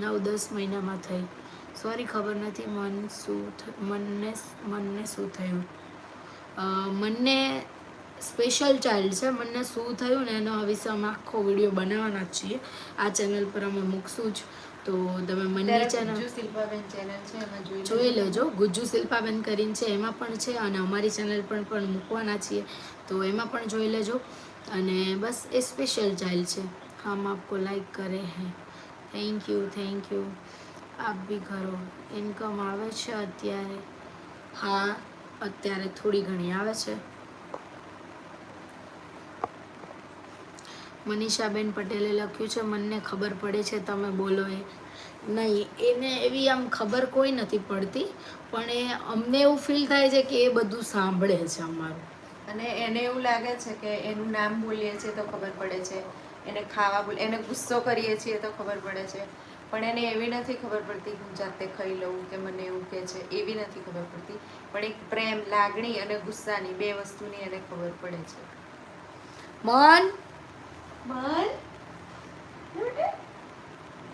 નવ દસ મહિનામાં થઈ. સોરી ખબર નથી મન શું મનને મનને શું થયું? મનને સ્પેશિયલ ચાઇલ્ડ છે. મનને શું થયું ને એનો વિશે અમે આખો વીડિયો બનાવવાના જ છીએ. આ ચેનલ પર અમે મૂકશું જ. તો તમે મનની ચેનલ શિલ્પાબેન ચેનલ છે જોઈ જોઈ લેજો. ગુજ્જુ શિલ્પાબેન કરીને છે એમાં પણ છે અને અમારી ચેનલ પર પણ મૂકવાના છીએ. તો એમાં પણ જોઈ લેજો. અને બસ એ સ્પેશિયલ ચાઇલ્ડ છે. હમ આપકો લાઈક કરે હે. થેન્ક યુ થેન્ક યુ આપ બી કરો ઇન્કમ આવે છે અત્યારે. હા, અત્યારે થોડી ઘણી આવે છે. મનીષાબેન પટેલે લખ્યું છે મને ખબર પડે છે, તમે બોલો એ. નહીં, એને એવી આમ ખબર કોઈ નથી પડતી, પણ એ અમને એવું ફીલ થાય છે કે એ બધું સાંભળે છે અમારું. અને એને એવું લાગે છે કે એનું નામ બોલીએ છીએ તો ખબર પડે છે. એને ખાવા બોલ, એને ગુસ્સો કરીએ છીએ તો ખબર પડે છે. પણ એને એવી નથી ખબર પડતી હું જાતે ખાઈ લઉં કે મને એવું કે છે. એવી નથી ખબર પડતી. પણ એક પ્રેમ, લાગણી અને ગુસ્સાની બે વસ્તુની એને ખબર પડે છે. મન? મન?